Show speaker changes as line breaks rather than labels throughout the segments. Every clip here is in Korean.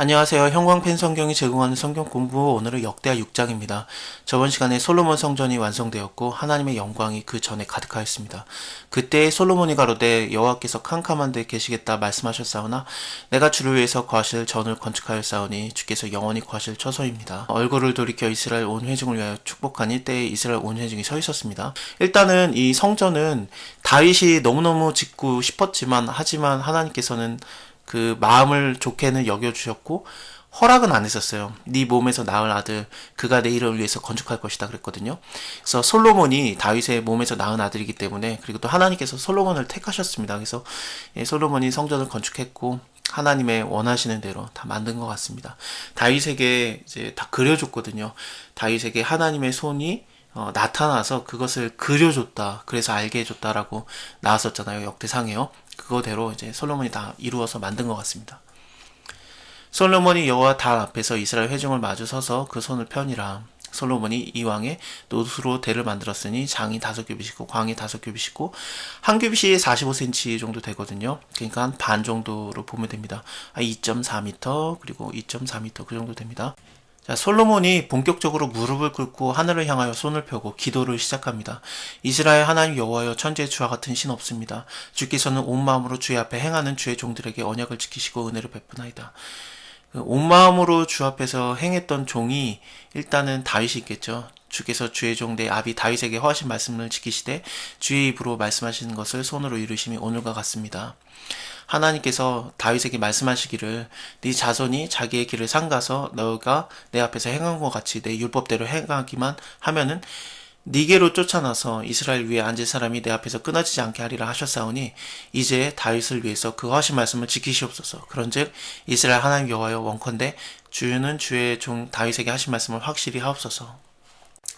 안녕하세요. 형광펜 성경이 제공하는 성경 공부 오늘은 역대하 6장입니다. 저번 시간에 솔로몬 성전이 완성되었고 하나님의 영광이 그 전에 가득하였습니다. 그때 솔로몬이 가로되 여호와께서 캄캄한 데 계시겠다 말씀하셨사오나 내가 주를 위해서 거하실 전을 건축하였사오니 주께서 영원히 거하실 처소입니다. 얼굴을 돌이켜 이스라엘 온 회중을 위하여 축복하니 때에 이스라엘 온 회중이 서 있었습니다. 일단은 이 성전은 다윗이 너무너무 짓고 싶었지만 하지만 하나님께서는 그 마음을 좋게는 여겨주셨고 허락은 안 했었어요. 네 몸에서 낳을 아들 그가 내 이름을 위해서 건축할 것이다 그랬거든요. 그래서 솔로몬이 다윗의 몸에서 낳은 아들이기 때문에 그리고 또 하나님께서 솔로몬을 택하셨습니다. 그래서 예, 솔로몬이 성전을 건축했고 하나님의 원하시는 대로 다 만든 것 같습니다. 다윗에게 이제 다 그려줬거든요. 다윗에게 하나님의 손이 어, 나타나서 그것을 그려줬다. 그래서 알게 해줬다라고 나왔었잖아요. 역대상에요. 그거대로 이제 솔로몬이 다 이루어서 만든 것 같습니다. 솔로몬이 여호와 달 앞에서 이스라엘 회중을 마주 서서 그 손을 펴니라. 솔로몬이 이왕에 노수로 대를 만들었으니 장이 다섯 규빗이고 광이 다섯 규빗이고 한 규빗이 45cm 정도 되거든요. 그러니까 한 반 정도로 보면 됩니다. 2.4m 그리고 2.4m 그 정도 됩니다. 자, 솔로몬이 본격적으로 무릎을 꿇고 하늘을 향하여 손을 펴고 기도를 시작합니다. 이스라엘 하나님 여호와여 천지의 주와 같은 신 없습니다. 주께서는 온 마음으로 주의 앞에 행하는 주의 종들에게 언약을 지키시고 은혜를 베푸나이다. 그온 마음으로 주 앞에서 행했던 종이 일단은 다윗이 있겠죠. 주께서 주의 종내 아비 다윗에게 허하신 말씀을 지키시되 주의 입으로 말씀하시는 것을 손으로 이루심이 오늘과 같습니다. 하나님께서 다윗에게 말씀하시기를 네 자손이 자기의 길을 삼가서 너가 내 앞에서 행한 것 같이 내 율법대로 행하기만 하면은 니게로 쫓아나서 이스라엘 위에 앉을 사람이 내 앞에서 끊어지지 않게 하리라 하셨사오니 이제 다윗을 위해서 그 하신 말씀을 지키시옵소서. 그런즉 이스라엘 하나님 여호와여 원컨대 주는 주의 종 다윗에게 하신 말씀을 확실히 하옵소서.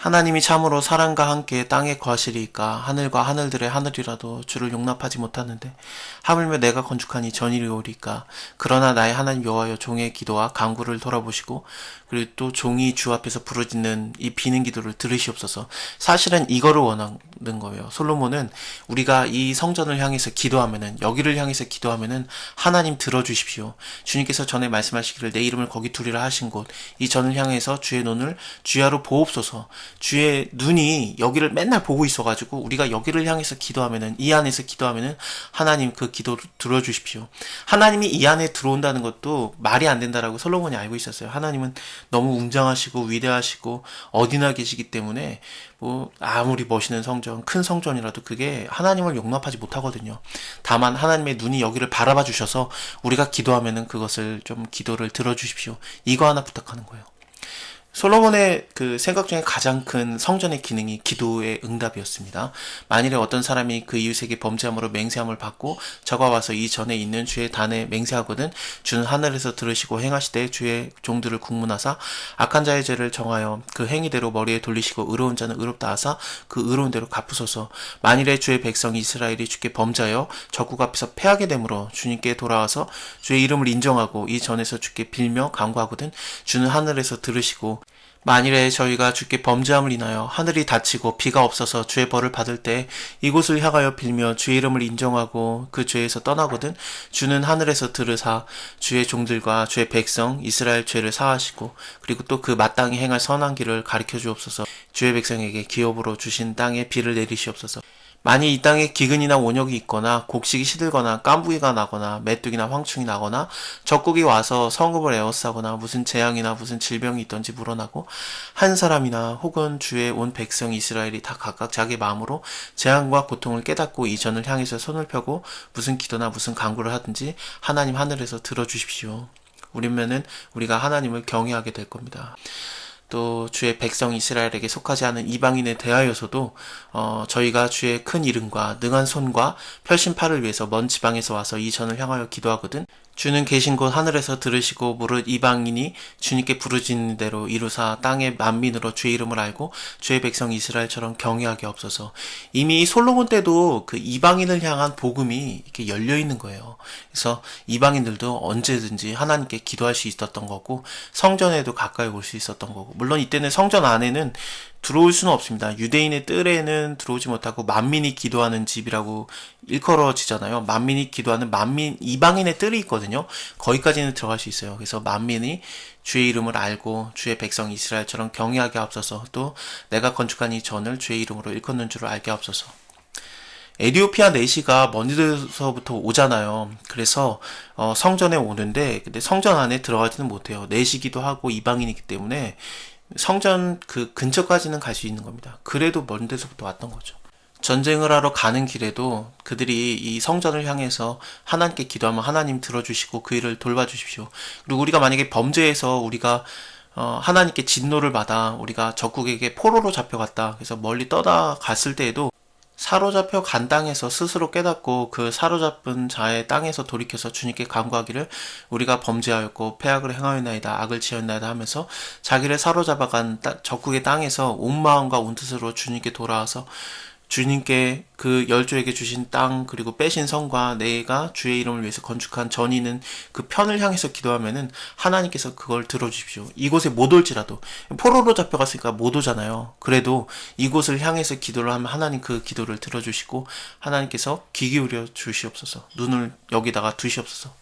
하나님이 참으로 사랑과 함께 땅에 거하시리이까 하늘과 하늘들의 하늘이라도 주를 용납하지 못하는데 하물며 내가 건축하니 전일이 오리까? 그러나 나의 하나님 여호와여 종의 기도와 강구를 돌아보시고 그리고 또 종이 주 앞에서 부르짖는 이 비는 기도를 들으시옵소서. 사실은 이거를 원하는 거예요. 솔로몬은 우리가 이 성전을 향해서 기도하면은 여기를 향해서 기도하면은 하나님 들어주십시오. 주님께서 전에 말씀하시기를 내 이름을 거기 두리라 하신 곳 이 전을 향해서 주의 눈을 주야로 보옵소서 주의 눈이 여기를 맨날 보고 있어가지고 우리가 여기를 향해서 기도하면은 이 안에서 기도하면은 하나님 그 기도를 들어주십시오. 하나님이 이 안에 들어온다는 것도 말이 안 된다라고 솔로몬이 알고 있었어요. 하나님은 너무 웅장하시고 위대하시고 어디나 계시기 때문에 뭐 아무리 멋있는 성전, 큰 성전이라도 그게 하나님을 용납하지 못하거든요. 다만 하나님의 눈이 여기를 바라봐 주셔서 우리가 기도하면은 그것을 좀 기도를 들어주십시오. 이거 하나 부탁하는 거예요. 솔로몬의 그 생각 중에 가장 큰 성전의 기능이 기도의 응답이었습니다. 만일에 어떤 사람이 그 이웃에게 범죄함으로 맹세함을 받고 저가 와서 이 전에 있는 주의 단에 맹세하거든 주는 하늘에서 들으시고 행하시되 주의 종들을 국문하사 악한 자의 죄를 정하여 그 행위대로 머리에 돌리시고 의로운 자는 의롭다 하사 그 의로운 대로 갚으소서. 만일에 주의 백성 이스라엘이 주께 범죄하여 적국 앞에서 패하게 되므로 주님께 돌아와서 주의 이름을 인정하고 이 전에서 주께 빌며 간구하거든 주는 하늘에서 들으시고 만일에 저희가 주께 범죄함을 인하여 하늘이 닫히고 비가 없어서 주의 벌을 받을 때 이곳을 향하여 빌며 주의 이름을 인정하고 그 죄에서 떠나거든 주는 하늘에서 들으사 주의 종들과 주의 백성 이스라엘 죄를 사하시고 그리고 또 그 마땅히 행할 선한 길을 가르쳐 주옵소서. 주의 백성에게 기업으로 주신 땅에 비를 내리시옵소서 만일 이 땅에 기근이나 원역이 있거나 곡식이 시들거나 깐부기가 나거나 메뚜기나 황충이 나거나 적국이 와서 성읍을 에워싸거나 무슨 재앙이나 무슨 질병이 있던지 물어나고 한 사람이나 혹은 주의 온 백성 이스라엘이 다 각각 자기 마음으로 재앙과 고통을 깨닫고 이 전을 향해서 손을 펴고 무슨 기도나 무슨 강구를 하든지 하나님 하늘에서 들어주십시오. 우리면은 우리가 하나님을 경외하게 될 겁니다. 또 주의 백성 이스라엘에게 속하지 않은 이방인에 대하여서도 어, 저희가 주의 큰 이름과 능한 손과 펼신 팔을 위해서 먼 지방에서 와서 이 전을 향하여 기도하거든 주는 계신 곳 하늘에서 들으시고 무릇 이방인이 주님께 부르짖는 대로 이루사 땅의 만민으로 주의 이름을 알고 주의 백성 이스라엘처럼 경외하게 없어서 이미 솔로몬 때도 그 이방인을 향한 복음이 이렇게 열려 있는 거예요. 그래서 이방인들도 언제든지 하나님께 기도할 수 있었던 거고 성전에도 가까이 올 수 있었던 거고 물론 이때는 성전 안에는 들어올 수는 없습니다. 유대인의 뜰에는 들어오지 못하고 만민이 기도하는 집이라고 일컬어지잖아요. 만민이 기도하는 만민 이방인의 뜰이 있거든요. 거기까지는 들어갈 수 있어요. 그래서 만민이 주의 이름을 알고 주의 백성 이스라엘처럼 경외하게 앞서서 또 내가 건축한 이 전을 주의 이름으로 일컫는 줄을 알게 앞서서 에디오피아 내시가 먼데서부터 오잖아요. 그래서 어, 성전에 오는데 근데 성전 안에 들어가지는 못해요. 내시기도 하고 이방인이기 때문에 성전 그 근처까지는 갈 수 있는 겁니다. 그래도 먼 데서부터 왔던 거죠. 전쟁을 하러 가는 길에도 그들이 이 성전을 향해서 하나님께 기도하면 하나님 들어주시고 그 일을 돌봐주십시오. 그리고 우리가 만약에 범죄해서 우리가 어, 하나님께 진노를 받아 우리가 적국에게 포로로 잡혀갔다. 그래서 멀리 떠다 갔을 때에도 사로잡혀 간 땅에서 스스로 깨닫고 그 사로잡은 자의 땅에서 돌이켜서 주님께 간구하기를 우리가 범죄하였고 패악을 행하였나이다 악을 지었나이다 하면서 자기를 사로잡아간 따- 적국의 땅에서 온 마음과 온 뜻으로 주님께 돌아와서 주님께 그 열조에게 주신 땅 그리고 빼신 성과 내가 주의 이름을 위해서 건축한 전이는 그 편을 향해서 기도하면은 하나님께서 그걸 들어주십시오. 이곳에 못 올지라도 포로로 잡혀갔으니까 못 오잖아요. 그래도 이곳을 향해서 기도를 하면 하나님 그 기도를 들어주시고 하나님께서 귀 기울여 주시옵소서. 눈을 여기다가 두시옵소서.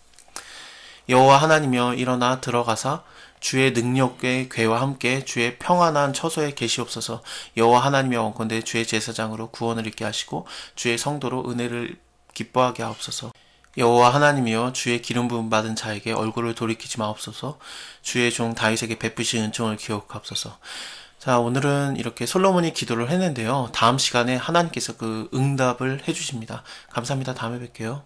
여호와 하나님이여 일어나 들어가사 주의 능력의 괴와 함께 주의 평안한 처소에 계시옵소서. 여호와 하나님의 원건대 주의 제사장으로 구원을 있게 하시고 주의 성도로 은혜를 기뻐하게 하옵소서. 여호와 하나님이여 주의 기름 부음 받은 자에게 얼굴을 돌이키지 마옵소서. 주의 종 다윗에게 베푸신 은총을 기억하옵소서. 자 오늘은 이렇게 솔로몬이 기도를 했는데요. 다음 시간에 하나님께서 그 응답을 해주십니다. 감사합니다. 다음에 뵐게요